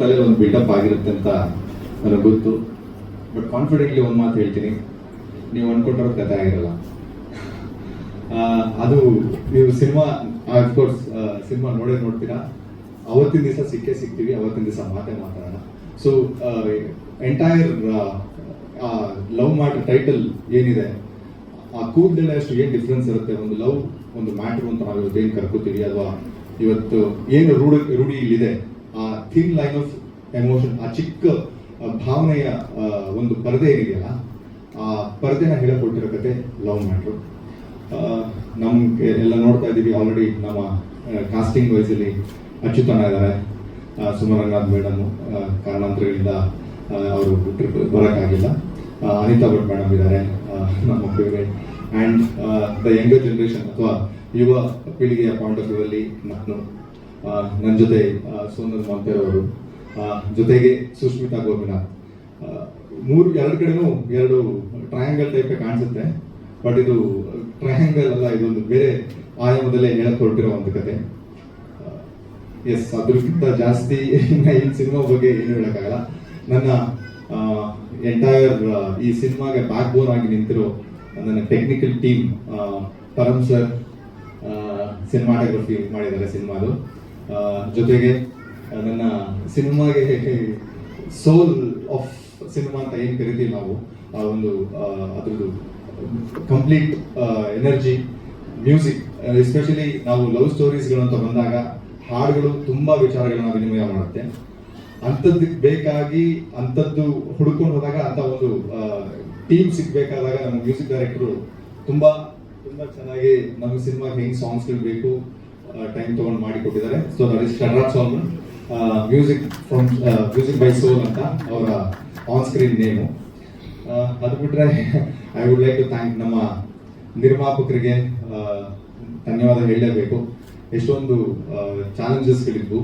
ತಲೆ ಒಂದು ಬಿಲ್ಡಪ್ ಆಗಿರುತ್ತೆ ಅಂತ ನನಗೆ ಗೊತ್ತು. ಬಟ್ ಕಾನ್ಫಿಡೆಂಟ್ಲಿ ಒಂದು ಮಾತು ಹೇಳ್ತೀನಿ. ನೀವು ಅನ್ಕೊಂಡಿರೋ ಕಥೆ ಆಗಿರಲ್ಲ. ಅದು ನೀವು ಸಿನಿಮಾ ಅಫ್ಕೋರ್ಸ್ ಸಿನಿಮಾ ನೋಡೇ ನೋಡ್ತೀರಾ? ಅವತ್ತಿನ ದಿವಸ ಸಿಕ್ಕೇ ಸಿಗ್ತೀವಿ, ಅವತ್ತಿನ ದಿವಸ ಮಾತೇ ಮಾತಾಡೋಣ. So entire love matter title ಏನಿದೆ, ಆ ಕೂದಲೆಲ್ಲ ಅಷ್ಟು ಏನು ಡಿಫ್ರೆನ್ಸ್ ಇರುತ್ತೆ? ಒಂದು ಲವ್ ಒಂದು ಮ್ಯಾಟ್ರ್ ಅಂತ ನಾವು ಇವತ್ತು ಏನು ಕರ್ಕೋತೀವಿ? ಅಥವಾ ಇವತ್ತು ಏನು ರೂಢಿ ರೂಢಿ ಇಲ್ಲಿದೆ? ಥಿನ್ ಲೈನ್ ಆಫ್ ಎಮೋಷನ್ ಆ ಚಿಕ್ಕ ಭಾವನೆಯ ಒಂದು ಪರದೆ ಏನಿದೆಯಲ್ಲ, ಆ ಪರದೆನ ಹೇಳಿಕೊಟ್ಟಿರೋ ಕತೆ ಲವ್ ಮ್ಯಾಟ್ರು ನಮ್ಗೆ ಎಲ್ಲ ನೋಡ್ತಾ ಇದ್ದೀವಿ ಆಲ್ರೆಡಿ ನಮ್ಮ ಕಾಸ್ಟಿಂಗ್ ವೈಸಲ್ಲಿ ಅಚ್ಯುತನ ಇದ್ದಾರೆ. ಸುಮರಂಗನಾಥ್ ಮೇಡಮ್ ಕಾರಣಾಂತರಗಳಿಂದ ಅವರು ಟ್ರಿಪ್ ಬರೋಕ್ಕಾಗಿಲ್ಲ. ಅನಿತಾ ಭಟ್ ಮೇಡಮ್ ಇದ್ದಾರೆ ನಮ್ಮ favourite and the younger generation ಅಥವಾ ಯುವ ಪೀಳಿಗೆಯ ಪಾಯಿಂಟ್ ಆಫ್ ವ್ಯೂ ಅಲ್ಲಿ ನಾನು ನನ್ನ ಜೊತೆ ಸೋನಲ್ ಮಾಂತೇರ್ ಅವರು ಜೊತೆಗೆ ಸುಷ್ಮಿತಾ ಗೋಪಿನಾಥ್. ಮೂರು, ಎರಡು ಕಡೆನೂ ಎರಡು ಟ್ರಯಾಂಗಲ್ ಟೈಪ್ ಕಾಣಿಸುತ್ತೆ. ಬಟ್ ಇದು ಟ್ರಯಾಂಗಲ್ ಅಲ್ಲ, ಇದೊಂದು ಬೇರೆ ಆಯಾಮದಲ್ಲೇ ಹೇಳಕ್ ಹೊರಟಿರೋ ಒಂದು ಕತೆ. ಎಸ್ ಅದ್ರಕ್ಕಿಂತ ಜಾಸ್ತಿ ಈ ಸಿನಿಮಾ ಬಗ್ಗೆ ಏನು ಹೇಳೋಕ್ಕಾಗಲ್ಲ. ನನ್ನ ಎಂಟೈರ್ ಈ ಸಿನಿಮಾಗೆ ಬ್ಯಾಕ್ ಬೋನ್ ಆಗಿ ನಿಂತಿರೋ ನನ್ನ technical team Param sir cinematography ಮಾಡಿದ್ದಾರೆ ಸಿನಿಮಾದು. ಜೊತೆಗೆ ನನ್ನ ಸಿನಿಮಾಗೆ ಸೋಲ್ ಆಫ್ ಸಿನಿಮಾ ಅಂತ ಏನು ಕರಿತೀವಿ ನಾವು, ಆ ಒಂದು ಅದ್ರದ್ದು ಕಂಪ್ಲೀಟ್ ಎನರ್ಜಿ ಮ್ಯೂಸಿಕ್ ಎಸ್ಪೆಷಲಿ ನಾವು ಲವ್ ಸ್ಟೋರೀಸ್ಗಳು ಅಂತ ಬಂದಾಗ ಹಾಡುಗಳು ತುಂಬಾ ವಿಚಾರಗಳನ್ನ ವಿನಿಮಯ ಮಾಡುತ್ತೆ. ಅಂಥದ್ದು ಬೇಕಾಗಿ ಅಂಥದ್ದು ಹುಡ್ಕೊಂಡು ಹೋದಾಗ ಅಂತ ಒಂದು ಟೀಮ್ ಸಿಗ್ಬೇಕಾದಾಗ ನಮ್ಮ ಮ್ಯೂಸಿಕ್ ಡೈರೆಕ್ಟರು ತುಂಬಾ ತುಂಬಾ ಚೆನ್ನಾಗಿ ನಮ್ಮ ಸಿನಿಮಾಗೆ ಹೆಂಗೆ ಸಾಂಗ್ಸ್ಗಳು ಬೇಕು ಟೈಮ್ ತಗೊಂಡು ಮಾಡಿ ಕೊಟ್ಟಿದ್ದಾರೆ so that is ಶಟ್ರಾಟ್ song music from music by soul ಅಂತ ಅವರ ಆನ್ ಸ್ಕ್ರೀನ್ ನೇಮು ಅದು ಬಿಟ್ಟರೆ I would like to thank ನಮ್ಮ ನಿರ್ಮಾಪಕರಿಗೆ ಧನ್ಯವಾದ ಹೇಳಲೇಬೇಕು. ಎಷ್ಟೊಂದು ಚಾಲೆಂಜಸ್ಗಳಿದ್ವು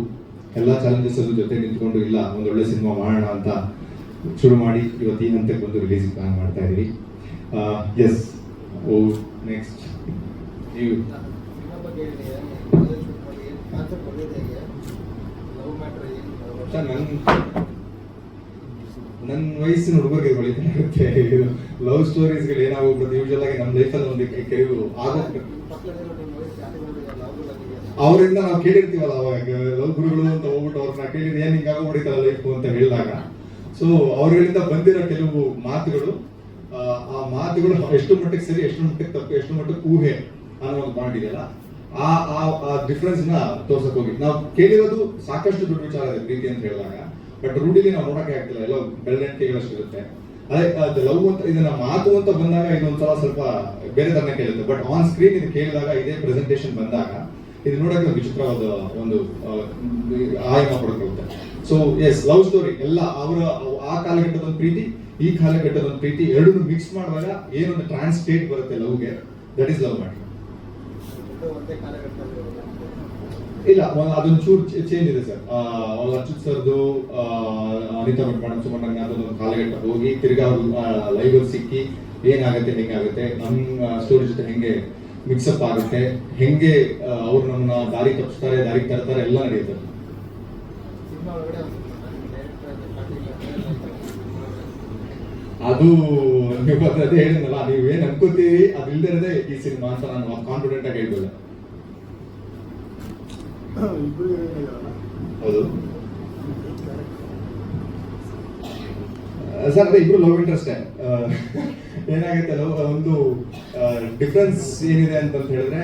ಎಲ್ಲ ಚಾಲೆಂಜಸ್ ಜೊತೆ ನಿಂತ್ಕೊಂಡು, ಇಲ್ಲ, ಒಂದು ಒಳ್ಳೆ ಸಿನಿಮಾ ಮಾಡೋಣ ಅಂತ ಶುರು ಮಾಡಿ ಇವತ್ತು ಈ ಹಂತಕ್ಕೆ ಬಂದು ರಿಲೀಸ್ ಪ್ಲಾನ್ ಮಾಡ್ತಾ ಇದ್ದೀವಿ ಎಸ್ ಓ ನೆಕ್ಸ್ಟ್ ನೀವು ಸಿನಿಮಾ ಬಗ್ಗೆ ಹೇಳಿ ಶೂಟ್ ಮಾಡಿ ಕಾನ್ಸೆಪ್ಟ್ ಬಂದಿದೆ ಹೇಗೆ ಲವ್ ಮ್ಯಾಟ್ರ್ ಸರ್, ನನ್ನ ವಯಸ್ಸಿನ ಹುಡುಗರಿಗೆ ಹೊಳಿತಾಗುತ್ತೆ ಲವ್ ಸ್ಟೋರೀಸ್ಗಳು ಏನಾಗೋಗ್ಬಿಡುತ್ತೆ ಯೂಶಲ್ ಆಗಿ ನಮ್ಮ ಲೈಫಲ್ಲಿ ಒಂದು ಕೆ- ಕೆಲವು ಆಗೋ ಪಕ್ಕದಲ್ಲಿರೋ ನಿಮ್ಮ ವಯಸ್ಸು ಯಾರಿಗೂ ಲವ್ ಬಗ್ಗೆ ಅವರಿಂದ ನಾವು ಕೇಳಿರ್ತೀವಲ್ಲ ಅವಾಗ. ಲವ್ ಗುರುಗಳು ಅಂತ ಹೋಗ್ಬಿಟ್ಟು ಅವ್ರನ್ನ ಕೇಳಿದ್ರೆ ಏನ್ ಹಿಂಗಾಗ ಹೊಡಿತಾರ ಲೈಫ್ ಅಂತ ಹೇಳಿದಾಗ. ಸೊ ಅವರಿಂದ ಬಂದಿರೋ ಕೆಲವು ಮಾತುಗಳು ಆ, ಮಾತುಗಳು ಎಷ್ಟು ಮಟ್ಟಿಗೆ ಸರಿ ಎಷ್ಟು ಮಟ್ಟಿಗೆ ತಪ್ಪು ಎಷ್ಟು ಮಟ್ಟಿಗೆ ಊಹೆ ಅನ್ನೋ ಒಂದು ಬಾಂಡ್ ಇದೆಯಲ್ಲ ಆ ಆ ಡಿಫ್ರೆನ್ಸ್ನ ತೋರ್ಸಕ್ ಹೋಗಿ. ನಾವು ಕೇಳಿರೋದು ಸಾಕಷ್ಟು ದೊಡ್ಡ ವಿಚಾರ ಇದೆ, ಪ್ರೀತಿ ಅಂತ ಹೇಳಿದಾಗ ಬಟ್ ರೂಢಿಲಿ ನಾವು ನೋಡಕ್ಕೆ ಆಗ್ತಿಲ್ಲ, ಎಲ್ಲ ಬೆಳ್ಳಂಟಿಗಳಷ್ಟು ಇರುತ್ತೆ ಅದೇ ಲವ್ ಅಂತ, ಇದನ್ನ ಮಾತು ಅಂತ ಬಂದಾಗ ಇದೊಂಥರ ಸ್ವಲ್ಪ ಬೇರೆ ತರನೇ ಕೇಳುತ್ತೆ. ಬಟ್ ಆನ್ ಸ್ಕ್ರೀನ್ ಇದು ಕೇಳಿದಾಗ, ಇದೇ ಪ್ರೆಸೆಂಟೇಷನ್ ಬಂದಾಗ ಇದು ನೋಡಕ್ಕೆ ಒಂದು ವಿಚಿತ್ರವಾದ ಒಂದು ಆಯಾಮ ಪಡ್ಕೊಳ್ಳುತ್ತೆ ಸೊ ಎಸ್ ಲವ್ ಸ್ಟೋರಿ ಎಲ್ಲ ಅವರ, ಆ ಕಾಲಘಟ್ಟದ ಪ್ರೀತಿ, ಈ ಕಾಲಘಟ್ಟದ ಒಂದು ಪ್ರೀತಿ ಎರಡನ್ನೂ ಮಿಕ್ಸ್ ಮಾಡುವಾಗ ಏನೊಂದು ಟ್ರಾನ್ಸ್ಟೇಟ್ ಬರುತ್ತೆ ಲವ್ಗೆ ದಟ್ ಇಸ್ ಲವ್ ಕಾಲಘಟ್ಟದಲ್ಲಿ ಇಲ್ಲ ಅದೊಂದು ಚೂರು ಚೇಂಜ್ ಇದೆ ಸರ್. ಅವ್ರು ಅಚ್ಯುತ್ ಸರ್ದು ಅನಿತಾ ಭಟ್ ಸುಮಣ್ಣ ಅದೊಂದು ಕಾಲಘಟ್ಟ ಹೋಗಿ ತಿರ್ಗಾ ಲೈವ್ ಅಲ್ಲಿ ಸಿಕ್ಕಿ ಏನಾಗುತ್ತೆ ಹೆಂಗಾಗುತ್ತೆ ನಮ್ಮ ಸ್ಟೋರಿ ಜೊತೆ ಹೆಂಗೆ ಮಿಕ್ಸಪ್ ಆಗುತ್ತೆ ಹೆಂಗೆ ಅವ್ರು ನಮ್ಮನ್ನ ದಾರಿ ತಪ್ಪಿಸ್ತಾರೆ ದಾರಿ ತರ್ತಾರೆ ಎಲ್ಲ ನಡೆಯುತ್ತೆ. ಅದು ನೀವು ಅದ್- ಹೇಳಿದ್ನಲ್ಲ, ನೀವು ಏನ್ ಅನ್ಕೋತೀವಿ ಅದು ಇಲ್ದಿರೋದೇ ಈ ಸಿನಿಮಾ ಅಂತ ನಾನು ಕಾನ್ಫಿಡೆಂಟ್ ಆಗಿ ಹೇಳ್ಬೋದು. ಹೌದು. ಸರ್, ಅದೇ ಇಬ್ರು ಲವ್ ಇಂಟ್ರೆಸ್ಟ್ ಏನಾಗುತ್ತೆ ಲವ್ ಒಂದು ಡಿಫ್ರೆನ್ಸ್ ಏನಿದೆ ಅಂತ ಹೇಳಿದ್ರೆ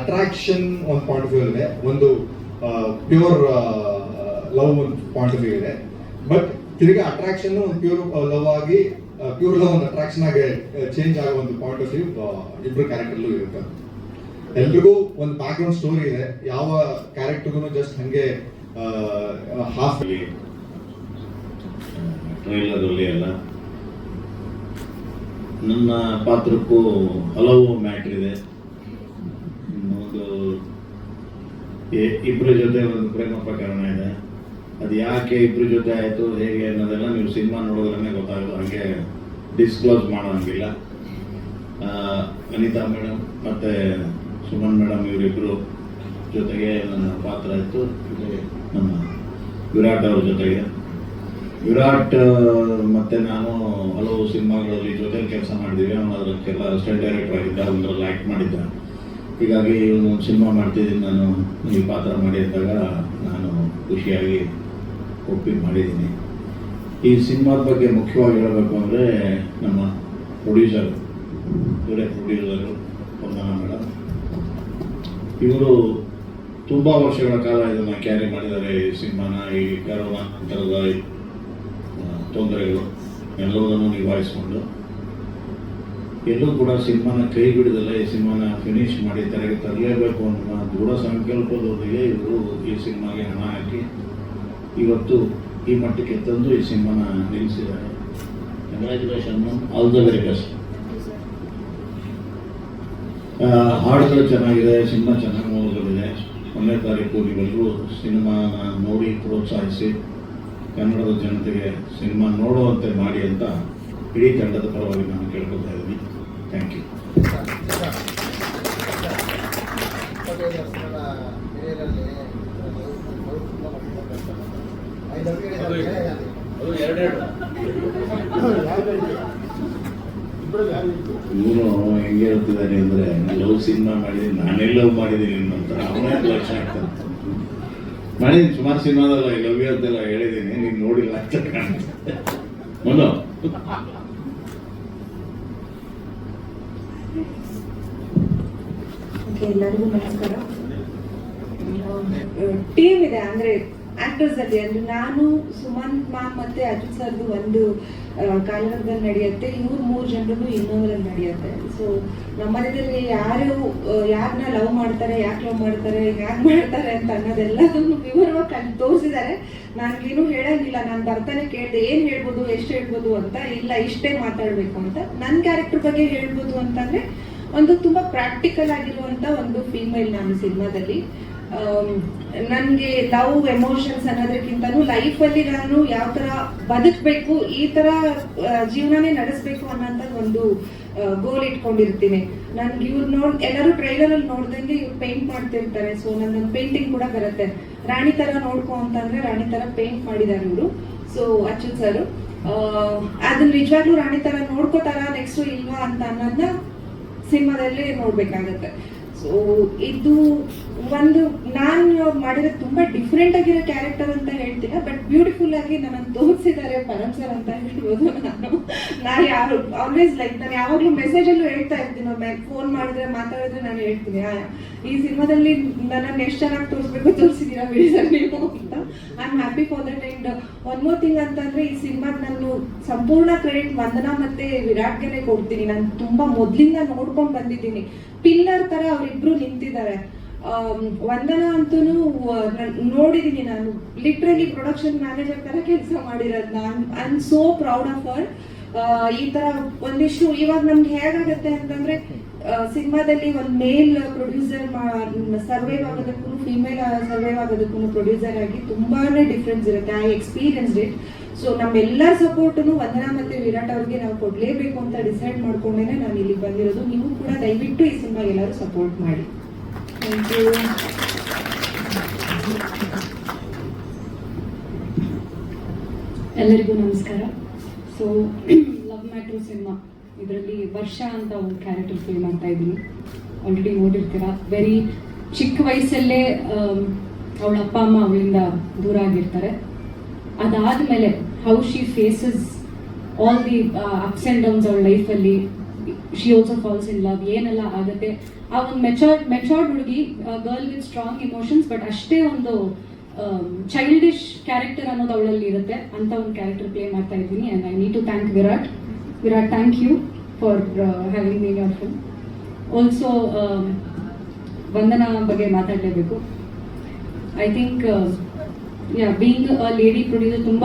ಅಟ್ರಾಕ್ಷನ್ ಒಂದು ಪಾಯಿಂಟ್ ಆಫ್ ವ್ಯೂ ಇದೆ ಒಂದು ಪ್ಯೂರ್ ಲವ್ ಒಂದು ಪಾಯಿಂಟ್ ಆಫ್ ವ್ಯೂ ಇದೆ. ಬಟ್ ತಿರ್ಗಿ ಅಟ್ರಾಕ್ಷನ್ ಒಂದು ಪ್ಯೂರ್ ಲವ್ ಆಗಿ ಲವ್ ಒಂದು ಅಟ್ರಾಕ್ಷನ್ ಆಗಿ ಚೇಂಜ್ ಆಗೋ ಒಂದು ಪಾಯಿಂಟ್ ಆಫ್ ವ್ಯೂ ಇಬ್ರು ಕ್ಯಾರೆಕ್ಟರ್ಲು ಇರುತ್ತೆ. ಎಲ್ರಿಗೂ ಒಂದು ಬ್ಯಾಕ್ ಗ್ರೌಂಡ್ ಸ್ಟೋರಿ ಇದೆ. ಯಾವ ಕ್ಯಾರೆಕ್ಟರ್ಗೂ ಜಸ್ಟ್ ಹಂಗೆ ಹಾಫ್ ಟ್ರೈಲರಲ್ಲಿ ಎಲ್ಲ. ನನ್ನ ಪಾತ್ರಕ್ಕೂ ಹಲವು ಮ್ಯಾಟ್ರ್ ಇದೆ. ಒಂದು ಇಬ್ಬರ ಜೊತೆ ಒಂದು ಪ್ರೇಮ ಪ್ರಕರಣ ಇದೆ. ಅದು ಯಾಕೆ ಇಬ್ಬರ ಜೊತೆ ಆಯಿತು, ಹೇಗೆ ಅನ್ನೋದೆಲ್ಲ ನೀವು ಸಿನಿಮಾ ನೋಡೋದ್ರೇ ಗೊತ್ತಾಗೋದು ಹಾಗೆ ಡಿಸ್ಕ್ಲೋಸ್ ಮಾಡೋಂಗಿಲ್ಲ. ಅನಿತಾ ಮೇಡಮ್ ಮತ್ತು ಸುಮನ್ ಮೇಡಮ್ ಇವರಿಬ್ಬರು ಜೊತೆಗೆ ನನ್ನ ಪಾತ್ರ ಇತ್ತು. ಜೊತೆಗೆ ನಮ್ಮ ವಿರಾಟ್ ಅವ್ರ ಜೊತೆಗೆ. ವಿರಾಟ್ ಮತ್ತು ನಾನು ಹಲವು ಸಿನಿಮಾಗಳಲ್ಲಿ ಜೊತೆ ಕೆಲಸ ಮಾಡಿದ್ದೀವಿ ಅವನು ಅದಕ್ಕೆಲ್ಲ ಅಸಿಸ್ಟೆಂಟ್ ಡೈರೆಕ್ಟರ್ ಆಗಿದ್ದ ಒಂದರಲ್ಲಿ ಆ್ಯಕ್ಟ್ ಮಾಡಿದ್ದ. ಹೀಗಾಗಿ ಒಂದು ಸಿನಿಮಾ ಮಾಡ್ತಿದ್ದೀನಿ. ನಾನು ಈ ಪಾತ್ರ ಮಾಡಿ ಅಂದಾಗ ನಾನು ಖುಷಿಯಾಗಿ ಒಪ್ಪಿಗೆ ಮಾಡಿದ್ದೀನಿ. ಈ ಸಿನಿಮಾದ ಬಗ್ಗೆ ಮುಖ್ಯವಾಗಿ ಹೇಳಬೇಕು ಅಂದರೆ ನಮ್ಮ ಪ್ರೊಡ್ಯೂಸರ್ ಇವರೇ ಪ್ರೊಡ್ಯೂಸರು ವಂದನಾ ಮೇಡಮ್. ಇವರು ತುಂಬ ವರ್ಷಗಳ ಕಾಲ ಇದನ್ನು ಕ್ಯಾರಿ ಮಾಡಿದ್ದಾರೆ ಈ ಸಿನಿಮಾನ, ಈ ಕರೋನಾ ಥರದ ತೊಂದರೆಗಳು. ಎಲ್ಲವನ್ನು ನಿಭಾಯಿಸಿಕೊಂಡು. ಎಲ್ಲೂ ಕೂಡ ಸಿನಿಮಾನ ಕೈ ಬಿಡದಲ್ಲ ಈ ಸಿನಿಮಾನ ಫಿನಿಶ್ ಮಾಡಿ ತೆರೆಗೆ ತರಲೇಬೇಕು ಅನ್ನೋ ದೃಢ ಸಂಕಲ್ಪದೊಂದಿಗೆ ಇವರು ಈ ಸಿನಿಮಾಗೆ ಹಣ ಹಾಕಿ ಇವತ್ತು ಈ ಮಟ್ಟಕ್ಕೆ ತಂದು ಈ ಸಿನಿಮಾನ ನಿಲ್ಲಿಸಿದ್ದಾರೆ. Congratulation all the very best ಹಾಡುಗಳು ಚೆನ್ನಾಗಿದೆ, ಸಿನಿಮಾ ಚೆನ್ನಾಗಿ ನೋಡೋದಿದೆ ಒಂದನೇ ತಾರೀಕು ನೀವೆಲ್ಲರೂ ಸಿನಿಮಾನ ನೋಡಿ ಪ್ರೋತ್ಸಾಹಿಸಿ, ಕನ್ನಡದ ಜನತೆಗೆ ಸಿನಿಮಾ ನೋಡುವಂತೆ ಮಾಡಿ ಅಂತ ಇಡೀ ತಂಡದ ಪರವಾಗಿ ನಾನು ಕೇಳ್ಕೊತಾ ಇದ್ದೀನಿ. ಥ್ಯಾಂಕ್ ಯು ಇವನು ಹೆಂಗೆ ಹೇಳ್ತಿದ್ದಾರೆ ಅಂದ್ರೆ ಲವ್ ಸಿನಿಮಾ ಮಾಡಿದೀನಿ ನಾನೇ ಲವ್ ಮಾಡಿದ್ದೀನಿ ಅಂತ ಅವನೇ ಲಕ್ಷ ಆಗ್ತಾನೆ. ಮಾಡಿದ್ದೀನಿ ಸುಮಾರು ಸಿನಿಮಾದಲ್ಲ ಈ ಲವ್ ಅಂತೆಲ್ಲ ಹೇಳಿದ್ದೀನಿ ನೀನು ನೋಡಿಲ್ಲ ಅಂತ ಕಾಣ ಮೊದಲು ಎಲ್ಲರಿಗೂ ನಮಸ್ಕಾರ. ಟೀಮ್ ಇದೆ ಅಂದ್ರೆ ಆಕ್ಟರ್ಸ್ ಅಲ್ಲಿ, ಅಂದ್ರೆ ನಾನು, ಸುಮಂತ್ ಮ್ಯಾಮ್ ಮತ್ತೆ ಅಜಿತ್ ಸರ್ದು ಒಂದು ಕಾಲದಲ್ಲಿ ನಡೆಯುತ್ತೆ. ಇವ್ರು ಮೂರು ಜನರು ಇನ್ನೊಂದರಲ್ಲಿ ನಡೆಯುತ್ತೆ. ಸೊ ನಮ್ಮ ಮನೆಯಲ್ಲಿ ಯಾರು ಯಾರನ್ನ ಲವ್ ಮಾಡ್ತಾರೆ, ಯಾಕೆ ಲವ್ ಮಾಡ್ತಾರೆ ಯಾಕೆ ಮಾಡ್ತಾರೆ ಅಂತ ಅನ್ನೋದೆಲ್ಲದನ್ನು ವಿವರವಾಗಿ ಅಲ್ಲಿ ತೋರಿಸಿದ್ದಾರೆ. ನನ್ಗೇನು ಹೇಳಂಗಿಲ್ಲ. ನಾನು ಬರ್ತಾನೆ ಕೇಳಿದೆ, ಏನ್ ಹೇಳ್ಬೋದು, ಎಷ್ಟು ಹೇಳ್ಬೋದು ಅಂತ ಇಲ್ಲ, ಇಷ್ಟೇ ಮಾತಾಡ್ಬೇಕು ಅಂತ. ನನ್ನ ಕ್ಯಾರೆಕ್ಟರ್ ಬಗ್ಗೆ ಹೇಳ್ಬೋದು ಅಂತಂದ್ರೆ, ಒಂದು ತುಂಬಾ ಪ್ರಾಕ್ಟಿಕಲ್ ಆಗಿರುವಂತ ಒಂದು ಫೀಮೇಲ್ ನಾನು ಸಿನಿಮಾದಲ್ಲಿ. ನನಗೆ ಲವ್ ಎಮೋಷನ್ಸ್ ಅನ್ನೋದಕ್ಕಿಂತನೂ ಲೈಫಲ್ಲಿ ನಾನು ಯಾವ ತರ ಬದುಕಬೇಕು ಈ ಆ, ಜೀವನನೇ ನಡೆಸಬೇಕು ಅನ್ನೋಂಥ ಒಂದು ಗೋಲ್ ಇಟ್ಕೊಂಡಿರ್ತೀನಿ. ನನ್ಗೆ ಇವ್ರು ನೋಡ್ ಎಲ್ಲರೂ ಟ್ರೈಲರ್ ಅಲ್ಲಿ ನೋಡ್ದಂಗೆ ಇವ್ರು ಪೇಂಟ್ ಮಾಡ್ತಿರ್ತಾರೆ. ಸೊ ನನ್ನ ಪೇಂಟಿಂಗ್ ಕೂಡ ಬರುತ್ತೆ. ರಾಣಿ ತರ ನೋಡ್ಕೊ ಅಂತಂದ್ರೆ ರಾಣಿ ತರ ಪೇಂಟ್ ಮಾಡಿದ್ದಾರೆ ಇವರು. ಸೊ ಅಚ್ಯುತ್ ಸರ್ ಅದನ್ನ ನಿಜವಾಗ್ಲೂ ರಾಣಿ ತರ ನೋಡ್ಕೋತಾರ ನೆಕ್ಸ್ಟ್ ಇಲ್ವಾ ಅಂತ ಅನ್ನೋದನ್ನ ಸಿನಿಮಾದಲ್ಲಿ ನೋಡ್ಬೇಕಾಗತ್ತೆ. ಸೊ ಇದು ಒಂದು, ನಾನು ಮಾಡಿರೋ ತುಂಬಾ ಡಿಫ್ರೆಂಟ್ ಆಗಿರೋ ಕ್ಯಾರೆಕ್ಟರ್ ಅಂತ ಹೇಳ್ತೀನಿ ಬಟ್ ಬ್ಯೂಟಿಫುಲ್ ಆಗಿ ನನ್ನ ತೋರಿಸಿದ್ದಾರೆ ಪರಮ್ ಸರ್ ಅಂತ ಹೇಳ್ಬೋದು ನಾನು. ನಾನು ಯಾರು ಆಲ್ವೇಸ್ ಲೈಕ್ ನಾನು ಯಾವಾಗ್ಲೂ ಮೆಸೇಜ್ ಅಲ್ಲೂ ಹೇಳ್ತಾ ಇರ್ತೀನಿ ಫೋನ್ ಮಾಡಿದ್ರೆ ಮಾತಾಡಿದ್ರೆ ನಾನು ಹೇಳ್ತೀನಿ ಈ ಸಿನಿಮಾದಲ್ಲಿ ನನ್ನನ್ನು ಎಷ್ಟು ಚೆನ್ನಾಗಿ ತೋರಿಸ್ಬೇಕು, ತೋರಿಸಿದೀರಾ ಬಿಡಿ ಸರ್ ನೀವು ಅಂತ. I happy for that and one more thing ಅಂತಂದ್ರೆ, ಈ ಸಿನಿಮಾದ ನಾನು ಸಂಪೂರ್ಣ ಕ್ರೆಡಿಟ್ ವಂದನಾ ಮತ್ತೆ ವಿರಾಟ್ಗೆನೆ ಕೊಡ್ತೀನಿ. ನಾನು ತುಂಬಾ ಮೊದ್ಲಿಂದ ನೋಡ್ಕೊಂಡು ಬಂದಿದ್ದೀನಿ. ಪಿಲ್ಲರ್ ತರ ಅವರಿಬ್ರು ನಿಂತಿದ್ದಾರೆ. ವಂದನಾ ಅಂತೂ ನೋಡಿದೀನಿ ನಾನು. ಲಿಟ್ರಲಿ ಪ್ರೊಡಕ್ಷನ್ ಮ್ಯಾನೇಜರ್ ತರ ಕೆಲಸ ಮಾಡಿರೋದು ನಾನು. I am so proud of our ಈ ತರ ಒಂದಿಷ್ಟು, ಇವಾಗ ನಮ್ಗೆ ಹೇಗಾಗತ್ತೆ ಅಂತಂದ್ರೆ ಸಿನಿಮಾದಲ್ಲಿ ಒಂದು ಮೇಲ್ ಪ್ರೊಡ್ಯೂಸರ್ ಸರ್ವೈವ್ ಆಗೋದಕ್ಕೂ ಫಿಮೇಲ್ ಸರ್ವೈವ್ ಆಗೋದಕ್ಕೂ ಪ್ರೊಡ್ಯೂಸರ್ ಆಗಿ ತುಂಬಾನೇ ಡಿಫ್ರೆನ್ಸ್ ಇರುತ್ತೆ. ಐ ಎಕ್ಸ್ಪೀರಿಯನ್ಸ್ ಇಟ್ ಸೊ ನಮ್ಮೆಲ್ಲ ಸಪೋರ್ಟನ್ನು ವಂದನಾ ಮತ್ತೆ ವಿರಾಟ್ ಅವ್ರಿಗೆ ನಾವು ಕೊಡ್ಲೇಬೇಕು ಅಂತ ಡಿಸೈಡ್ ಮಾಡ್ಕೊಂಡೇನೆ ನಾನು ಇಲ್ಲಿ ಬಂದಿರೋದು. ನೀವು ಕೂಡ ದಯವಿಟ್ಟು ಈ ಸಿನಿಮಾಗೆ ಎಲ್ಲರೂ ಸಪೋರ್ಟ್ ಮಾಡಿ. ಥ್ಯಾಂಕ್ ಯು ಎಲ್ಲರಿಗೂ ನಮಸ್ಕಾರ. ಸೊ ಲವ್ ಮ್ಯಾಟ್ರು ಸಿನಿಮಾ ಇದರಲ್ಲಿ ವರ್ಷ ಅಂತ ಒಂದು ಕ್ಯಾರೆಕ್ಟರ್ ಪ್ಲೇ ಮಾಡ್ತಾ ಇದ್ದೀನಿ. ಆಲ್ರೆಡಿ ನೋಡಿರ್ತೀರ? ವೆರಿ ಚಿಕ್ಕ ವಯಸ್ಸಲ್ಲೇ ಅವಳ ಅಪ್ಪ, ಅಮ್ಮ ಅವಳಿಂದ ದೂರ ಆಗಿರ್ತಾರೆ. ಅದಾದಮೇಲೆ how she faces all the ups and downs ಅವಳ ಲೈಫಲ್ಲಿ she also falls in love ಏನೆಲ್ಲ ಆಗುತ್ತೆ? ಆ ಒಂದು ಮೆಚೋರ್ಡ್ ಮೆಚೋರ್ಡ್ ಹುಡುಗಿ girl with strong emotions but ಅಷ್ಟೇ ಒಂದು ಚೈಲ್ಡಿಶ್ ಕ್ಯಾರೆಕ್ಟರ್ ಅನ್ನೋದು ಅವಳಲ್ಲಿ ಇರುತ್ತೆ. ಅಂತ ಒಂದು ಕ್ಯಾರೆಕ್ಟರ್ ಪ್ಲೇ ಮಾಡ್ತಾ ಇದ್ದೀನಿ. I need to thank Virat Virat thank you for having mean your film also Vandana ಬಗ್ಗೆ ಮಾತಾಡಲೇಬೇಕು. I think ya being a lady producer ತುಂಬ,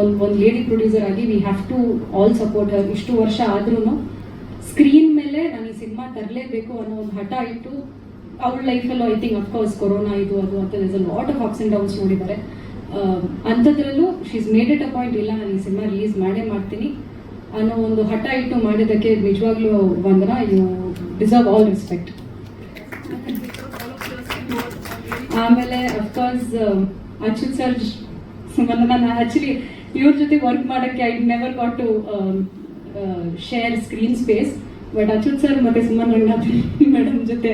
ಒಂದು ಒಂದು ಲೇಡಿ ಪ್ರೊಡ್ಯೂಸರ್ ಆಗಿ we have to all support ಇಷ್ಟು ವರ್ಷ ಆದ್ರೂ ಸ್ಕ್ರೀನ್ ಮೇಲೆ ನಾನು ಈ ಸಿನಿಮಾ ತರಲೇಬೇಕು ಅನ್ನೋ ಒಂದು ಹಠ ಇಟ್ಟು ಅವ್ಳ ಲೈಫಲ್ಲೂ I think of course corona ಇದು, ಅದು, ಅಂತ is a lot of ups and downs ನೋಡಿದ್ದಾರೆ. ಅಂಥದ್ರಲ್ಲೂ she's made it a point ಇಲ್ಲ, ನಾನು ಈ ಸಿನಿಮಾ ರಿಲೀಸ್ ಮಾಡೇ ಮಾಡ್ತೀನಿ ಅನ್ನೋ ಒಂದು ಹಠ ಇಟ್ಟು ಮಾಡಿದ್ದಕ್ಕೆ ನಿಜವಾಗ್ಲೂ Vandana you deserve all respect ಆಮೇಲೆ of course Achyut sir Suman ನಾನು ಆ್ಯಕ್ಚುಲಿ ಇವ್ರ ಜೊತೆ ವರ್ಕ್ ಮಾಡೋಕ್ಕೆ I never got to share screen space but Achyut sir ಮತ್ತೆ ಸುಮನ್ ರಂಗನಾಥನ್ ಮೇಡಮ್ ಜೊತೆ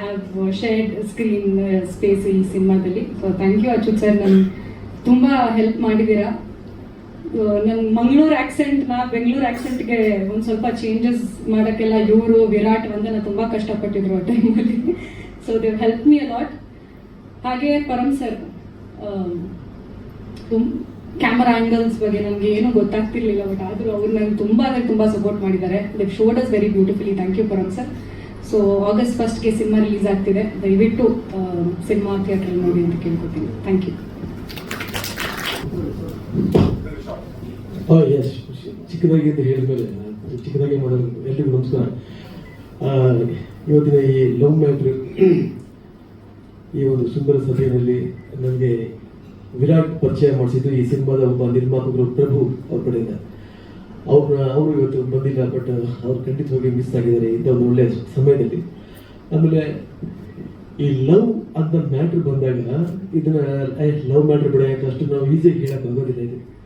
ಹ್ಯಾವ್ ಶೇರ್ಡ್ ಸ್ಕ್ರೀನ್ ಸ್ಪೇಸ್ ಈ ಸಿನಿಮಾದಲ್ಲಿ. So thank you Achyut sir ನನ್ಗೆ ತುಂಬ ಹೆಲ್ಪ್ ಮಾಡಿದ್ದೀರಾ. ನನ್ನ ಮಂಗಳೂರು ಆಕ್ಸೆಂಟ್ನ ಬೆಂಗಳೂರು ಆಕ್ಸೆಂಟ್ಗೆ ಒಂದು ಸ್ವಲ್ಪ ಚೇಂಜಸ್ ಮಾಡೋಕ್ಕೆಲ್ಲ ಇವರು, ವಿರಾಟ್, ವಂದನ ತುಂಬ ಕಷ್ಟಪಟ್ಟಿದ್ರು ಆ ಟೈಮಲ್ಲಿ so Dev help me lot ಹಾಗೆ ಪರಮ್ ಸರ್ ತುಂಬ ಕ್ಯಾಮರಾ ಆಂಗಲ್ಸ್ ಬಗ್ಗೆ ನನಗೆ ಏನೂ ಗೊತ್ತಾಗ್ತಿರ್ಲಿಲ್ಲ ಬಟ್ ಆದರೂ ಅವ್ರು ನನಗೆ ತುಂಬ ಅಂದರೆ ತುಂಬ ಸಪೋರ್ಟ್ ಮಾಡಿದ್ದಾರೆ. They showed us very beautifully thank you Param sir so August ಫಸ್ಟ್ಗೆ ಸಿನಿಮಾ ರಿಲೀಸ್ ಆಗ್ತಿದೆ. ದಯವಿಟ್ಟು ಸಿನಿಮಾ ಥಿಯೇಟ್ರಲ್ಲಿ ನೋಡಿ ಅಂತ ಕೇಳ್ಕೊತೀನಿ. ಥ್ಯಾಂಕ್ ಯು ಎಸ್ ಚಿಕ್ಕದಾಗಿ ಅಂತ ಹೇಳಿದ್ಮೇಲೆ, ಚಿಕ್ಕದಾಗಿ ಮಾಡೋದು ಎಲ್ರಿಗೂ ನಮಸ್ಕಾರ. ಇವತ್ತಿನ ಈ ಲವ್ ಮ್ಯಾಟ್ರಿ, ಈ ಒಂದು ಸುಂದರ ಸಭೆಯಲ್ಲಿ ನನಗೆ ವಿರಾಟ್ ಪರಿಚಯ ಮಾಡಿಸಿದ್ದು ಈ ಸಿನಿಮಾದ ಒಬ್ಬ ನಿರ್ಮಾಪಕರು ಪ್ರಭು ಅವ್ರ ಕಡೆಯಿಂದ. ಅವ್ರ, ಅವರು ಇವತ್ತು ಬಂದಿಲ್ಲ ಬಟ್ ಅವ್ರು ಖಂಡಿತವಾಗಿ ಮಿಸ್ ಆಗಿದ್ದಾರೆ, ಇಂಥ ಒಂದು ಒಳ್ಳೆಯ ಸಮಯದಲ್ಲಿ. ಆಮೇಲೆ ಈ ಲವ್ ಅಂತ ಮ್ಯಾಟ್ರ್ ಬಂದಾಗ, ಇದನ್ನ ಲವ್ ಮ್ಯಾಟ್ರ್ ಬಿಡ ಅಷ್ಟು ನಾವು ಈಸಿಯಾಗಿ ಹೇಳಕ್ ಆಗೋದಿಲ್ಲ ಇದು.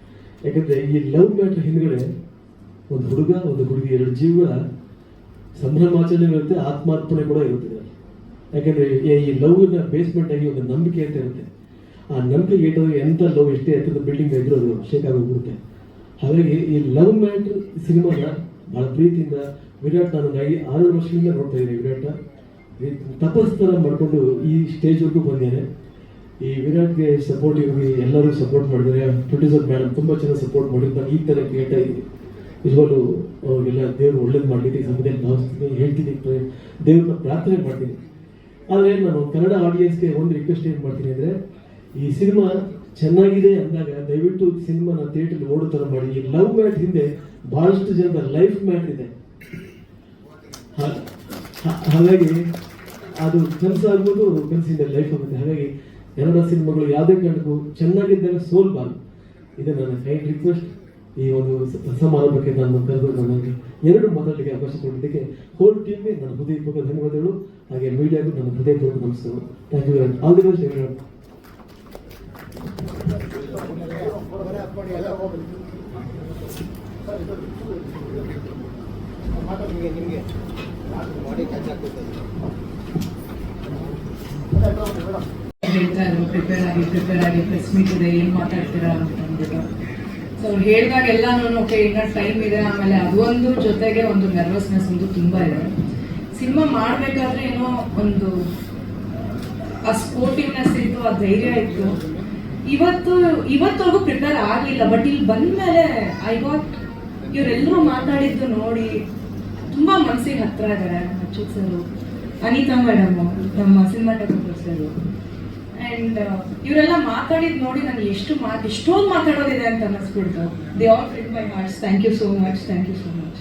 ಯಾಕಂದ್ರೆ ಈ ಲವ್ ಮ್ಯಾಟ್ರ್ ಹಿಂದ್ಗಡೆ ಒಂದು ಹುಡುಗ, ಒಂದು ಹುಡುಗಿ, ಎರಡು ಜೀವಗಳ ಸಂಭ್ರಮಾಚರಣೆ ಇರುತ್ತೆ, ಆತ್ಮಾರ್ಪಣೆ ಕೂಡ ಇರುತ್ತೆ. ಯಾಕಂದ್ರೆ ಈ- ಈ ಲವ್ನ ಬೇಸ್ಮೆಂಟ್ ಆಗಿ ಒಂದು ನಂಬಿಕೆ ಅಂತ ಇರುತ್ತೆ. ಆ ನಂಬಿಕೆ ಇಟ್ಟರೆ ಎಂಥ ಲವ್ ಎಷ್ಟೇ ಎತ್ತರದ ಬಿಲ್ಡಿಂಗ್ ಇದ್ರು ಅದು ಶೇಕ್ ಆಗೋಗ್ಬಿಡುತ್ತೆ ಹಾಗಾಗಿ ಈ ಲವ್ ಮ್ಯಾಟ್ ಸಿನಿಮಾನ ಬಹಳ ಪ್ರೀತಿಯಿಂದ ವಿರಾಟ್ ನಾನು ಐ ಆರು ವರ್ಷದಿಂದ ನೋಡ್ತಾ ಇದ್ದೀನಿ ವಿರಾಟ್. ತಪಸ್ ಥರ ಮಾಡಿಕೊಂಡು ಈ ಸ್ಟೇಜ್ವರೆಗೂ ಬಂದಿದ್ದಾನೆ. ಈ ವಿರಾಟ್ಗೆ ಸಪೋರ್ಟಿವ್ ಎಲ್ಲರೂ ಸಪೋರ್ಟ್ ಮಾಡಿದ್ದಾರೆ. ಪ್ರೊಡ್ಯೂಸರ್ ಮೇಡಮ್ ತುಂಬ ಚೆನ್ನಾಗಿ ಸಪೋರ್ಟ್ ಮಾಡಿದ್ರು ನಾನು ಈ ಥರ ಕೇಳ್ತಾ ಇದ್ದೀನಿ ನಿಜವಾಗ್ಲೂ ಅವ್ರಿಗೆಲ್ಲ ದೇವ್ರು ಒಳ್ಳೇದು ಮಾಡಿದ್ದೀನಿ ಈ ಸಮಯದಲ್ಲಿ ಭಾವಿಸ್ತೀನಿ, ಹೇಳ್ತೀನಿ ದೇವ್ರನ್ನ ಪ್ರಾರ್ಥನೆ ಮಾಡ್ತೀನಿ. ಆದರೆ ನಾನು ಕನ್ನಡ ಆಡಿಯನ್ಸ್ಗೆ ಒಂದು ರಿಕ್ವೆಸ್ಟ್ ಏನು ಮಾಡ್ತೀನಿ ಅಂದರೆ ಈ ಸಿನಿಮಾ ಚೆನ್ನಾಗಿದೆ ಅಂದಾಗ ದಯವಿಟ್ಟು ಸಿನಿಮಾನ ಥಿಯೇಟರ್ ಓಡೋ ಥರ ಮಾಡಿ. ಈ ಲವ್ ಮ್ಯಾಟ್ ಹಿಂದೆ ಬಹಳಷ್ಟು ಜನದ ಲೈಫ್ ಮ್ಯಾಟ್ ಇದೆ. ಹಾಗಾಗಿ ಅದು ಕನಸು ಆಗ್ಬೋದು ಕನಸಿಂದ ಲೈಫ್ ಆಗುತ್ತೆ ಹಾಗಾಗಿ ಎಲ್ಲ ಸಿನಿಮಾಗಳು ಯಾವುದೇ ಕಾರಣಕ್ಕೂ ಚೆನ್ನಾಗಿದ್ದಾಗ ಸೋಲ್ಬಾರ್ದು ಇದು ನನ್ನ ಕೈಂಡ್ ರಿಕ್ವೆಸ್ಟ್. ಈ ಒಂದು ಸಮಾರಂಭಕ್ಕೆ ನಾನು ಕರೆದು ನನಗೆ ಎರಡು ಮಾತಾಡಲಿಕ್ಕೆ ಅವಕಾಶ ಕೊಟ್ಟಿದ್ದಕ್ಕೆ ಹೋಲ್ ಟೀಮ್ಗೆ ನನ್ನ ಹೃದಯಪೂರ್ವಕ ಧನ್ಯವಾದಗಳು. ಹಾಗೆ ಮೀಡಿಯಾಗೂ ನನ್ನ ಹೃದಯಪೂರ್ವಕ ನಮಸ್ಕಾರ. Thank you all the best ನಿಮಗೆ ನಿಮಗೆ ಹೇಳ್ತಾ ಇದ್ರು ಪ್ರಿಪೇರ್ ಆಗಿ ಪ್ರಿಪೇರ್ ಆಗಿ ಪ್ರೆಸ್ ಮೀಟ್ ಇದೆ ಏನು ಮಾತಾಡ್ತೀರಾ ಅಂತ ಅಂದ್ಬಿಟ್ಟು ಸೊ ಅವ್ರು ಹೇಳಿದಾಗೆಲ್ಲಾನು ಓಕೆ ಇನ್ನ ಟೈಮ್ ಇದೆ ಆಮೇಲೆ ಅದೊಂದು ಜೊತೆಗೆ ಒಂದು ನರ್ವಸ್ನೆಸ್ ಒಂದು ತುಂಬಾ ಇದೆ ಸಿನಿಮಾ ಮಾಡಬೇಕಾದ್ರೆ ಏನೋ ಒಂದು ಆ ಸ್ಪೋರ್ಟಿವ್ನೆಸ್ ಇತ್ತು ಆ ಧೈರ್ಯ ಇತ್ತು ಇವತ್ತು, ಇವತ್ತವರೆಗೂ ಪ್ರಿಪೇರ್ ಆಗಲಿಲ್ಲ ಬಟ್ ಇಲ್ಲಿ ಬಂದ್ಮೇಲೆ ಐ ಗಾಟ್ ಇವರೆಲ್ಲರೂ ಮಾತಾಡಿದ್ದು ನೋಡಿ, ತುಂಬಾ ಮನಸ್ಸಿಗೆ ಹತ್ರ ಇದ್ದಾರೆ ಅಚ್ಯುತ್ ಸರ್, ಅನಿತಾ ಮೇಡಮ್ ನಮ್ಮ ಸರ್. ಅಂಡ್ ಇವರೆಲ್ಲ ಮಾತಾಡಿದ್ ನೋಡಿ ನನಗೆ ಎಷ್ಟು ಮಾತು ಎಷ್ಟೊಂದು ಮಾತಾಡೋದಿದೆ ಅಂತ ಅನ್ನಿಸ್ಬಿಡ್ತು. They all ಫ್ರಿಟ್ my hearts thank you so much thank you so much